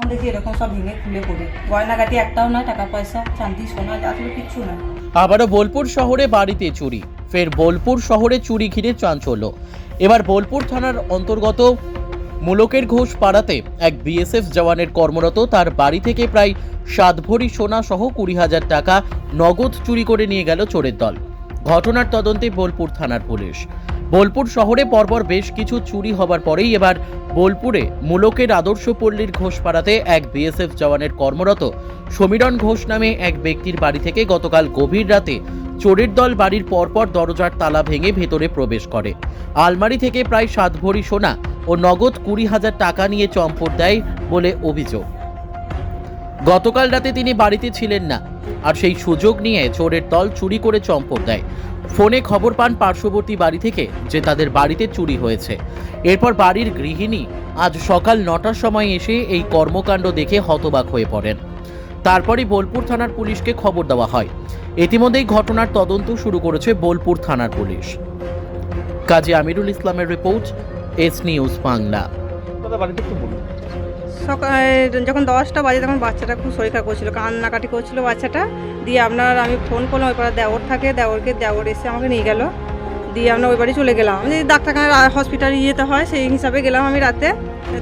তখন দেখি এরকম সব ভেঙে খুলে পড়ে। গয়নাগাটি একটাও নয়, টাকা পয়সা, চান্দি, সোনা আসলে কিচ্ছু না আবারও বোলপুর শহরে বাড়িতে চুরি, ফের বোলপুর শহরে চুরি ঘিরে চাঞ্চল্য। এবার বোলপুর থানার অন্তর্গত মুলকের ঘোষ পাড়াতে এক বিএসএফ জওয়ানের কর্মরত তার বাড়ি থেকে প্রায় সাত ভরি সোনা সহ কুড়ি হাজার টাকা নগদ চুরি করে নিয়ে গেল চোরের দল। ঘটনার তদন্তে বোলপুর থানার পুলিশ। বোলপুর শহরে পরপর বেশ কিছু চুরি হবার পরেই এবার বোলপুরে মুলকের আদর্শ পল্লীর ঘোষপাড়াতে এক বিএসএফ জওয়ানের কর্মরত সমীরণ ঘোষ নামে এক ব্যক্তির বাড়ি থেকে গতকাল গভীর রাতে চোরের দল বাড়ির পরপর দরজার তালা ভেঙে ভেতরে প্রবেশ করে। আলমারি থেকে প্রায় সাত ভরি সোনা ও নগদ কুড়ি হাজার টাকা নিয়ে চম্পট দেয় বলে অভিযোগ। গতকাল রাতে তিনি বাড়িতে ছিলেন না আর সেই সুযোগ নিয়ে চোরের দল চুরি করে চম্পট দেয়। ফোনে খবর পান পার্শ্ববর্তী বাড়ি থেকে যে তাদের বাড়িতে চুরি হয়েছে। এরপর বাড়ির গৃহিণী আজ সকাল নটার সময় এসে এই কর্মকাণ্ড দেখে হতবাক হয়ে পড়েন। তারপরই বোলপুর থানার পুলিশকে খবর দেওয়া হয়। ইতিমধ্যেই ঘটনার তদন্ত শুরু করেছে বোলপুর থানার পুলিশ। কাজী আমিরুল ইসলামের রিপোর্ট, এস নিউজ বাংলা। বাড়িতে সকালে যখন দশটা বাজে তখন বাচ্চাটা খুব শরীর খারাপ করছিল কান্নাকাটি করছিল বাচ্চাটা। দিয়ে আপনার আমি ফোন করলাম ওই পাড়া দেওর থাকে দেওরকে দেওর এসে আমাকে নিয়ে গেল। দিয়ে আমরা ওই বাড়ি চলে গেলাম। আমি ডাক্তারখানা হসপিটালে যেতে হয় সেই হিসাবে গেলাম আমি রাতে।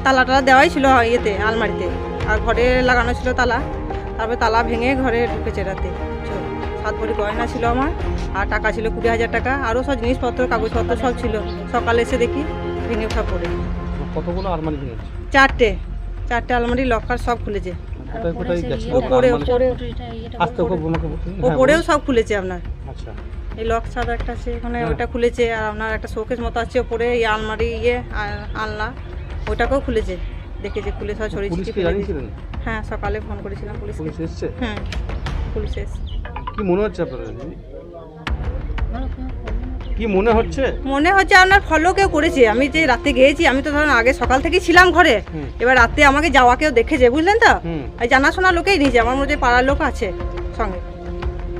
তালা টালা দেওয়াই ছিল ইয়েতে আলমারিতে। আর ঘরে লাগানো ছিল তালা। তারপরে তালা ভেঙে ঘরে ঢুকেছে রাতে। সাত ভরি গয়না ছিল আমার আর টাকা ছিল কুড়ি হাজার টাকা। আরও সব জিনিসপত্র কাগজপত্র সব ছিল। সকালে এসে দেখি ভেঙে সব পড়ে। কতগুলো আলমারি চারটে। চারটে আলমারি লকার সব খুলেছে। কোথায় কোথায় গেছে? ওপরে ওপরে আস্তে ওকে বোমাকে বলুন। হ্যাঁ, ওপরেও সব খুলেছে আপনার। আচ্ছা। এই লক ছাদ একটা আছে এখানে হ্যাঁ। ওটা খুলেছে আর আপনার একটা শোকেস মতো আছে ওপরে এই আলমারি ইয়ে আলনা ওটাকেও খুলেছে। দেখেছে খুলে সব ছড়িয়ে ছিটিয়ে হ্যাঁ সকালে ফোন করেছিলাম পুলিশ এসছে? হ্যাঁ পুলিশ কি মনে হচ্ছে আপনার কি মনে হচ্ছে? মনে হচ্ছে আপনার ফলো কেউ করেছে? আমি যে রাতে গিয়েছি আমি তো ধরেন আগে সকাল থেকেই ছিলাম ঘরে। এবার রাতে আমাকে যাওয়া কেউ দেখেছে বুঝলেন তো? আর জানাশোনা লোকেই নিয়েছে আমার মধ্যে পাড়ার লোক আছে সঙ্গে।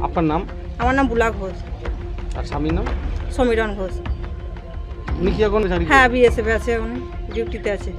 আপনার নাম? আমার নাম বুলা ঘোষ। আর স্বামীর নাম? সমীরণ ঘোষ। উনি কি এখন হ্যাঁ বিএসএফ আছে উনি ডিউটিতে আছে।